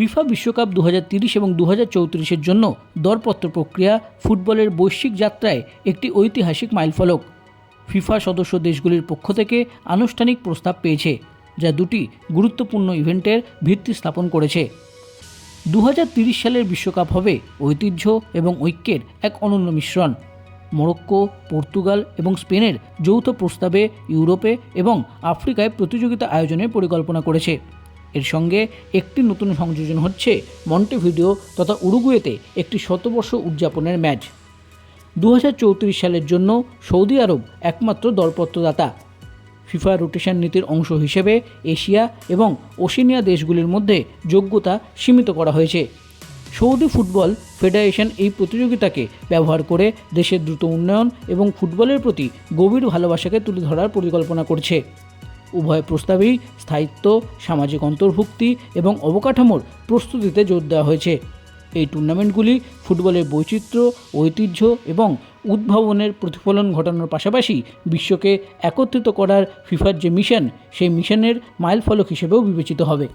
FIFA বিশ্বকাপ দু এবং দু চৌত্রিশের জন্য দরপত্র প্রক্রিয়া ফুটবলের বৈশ্বিক যাত্রায় একটি ঐতিহাসিক মাইলফলক। ফিফা সদস্য দেশগুলির পক্ষ থেকে আনুষ্ঠানিক প্রস্তাব পেয়েছে, যা দুটি গুরুত্বপূর্ণ ইভেন্টের ভিত্তি স্থাপন করেছে। দু সালের বিশ্বকাপ হবে ঐতিহ্য এবং ঐক্যের এক অনন্য মিশ্রণ। মরক্কো, পর্তুগাল এবং স্পেনের যৌথ প্রস্তাবে ইউরোপে এবং আফ্রিকায় প্রতিযোগিতা আয়োজনের পরিকল্পনা করেছে। এর সঙ্গে একটি নতুন সংযোজন হচ্ছে মন্টেভিডিও তথা উরুগুয়েতে একটি শতবর্ষ উদযাপনের ম্যাচ। দু হাজার চৌত্রিশ সালের জন্য সৌদি আরব একমাত্র দরপত্রদাতা ফিফা রোটেশন নীতির অংশ হিসেবে এশিয়া এবং ওশেনিয়া দেশগুলির মধ্যে যোগ্যতা সীমিত করা হয়েছে। সৌদি ফুটবল ফেডারেশন এই প্রতিযোগিতাকে ব্যবহার করে দেশের দ্রুত উন্নয়ন এবং ফুটবলের প্রতি গভীর ভালোবাসাকে তুলে ধরার পরিকল্পনা করছে। উভয় প্রস্তাবেই স্থায়িত্ব, সামাজিক অন্তর্ভুক্তি এবং অবকাঠামোর প্রস্তুতিতে জোর দেওয়া হয়েছে। এই টুর্নামেন্টগুলি ফুটবলের বৈচিত্র্য, ঐতিহ্য এবং উদ্ভাবনের প্রতিফলন ঘটানোর পাশাপাশি বিশ্বকে একত্রিত করার ফিফার যে মিশন, সেই মিশনের মাইলফলক হিসেবেও বিবেচিত হবে।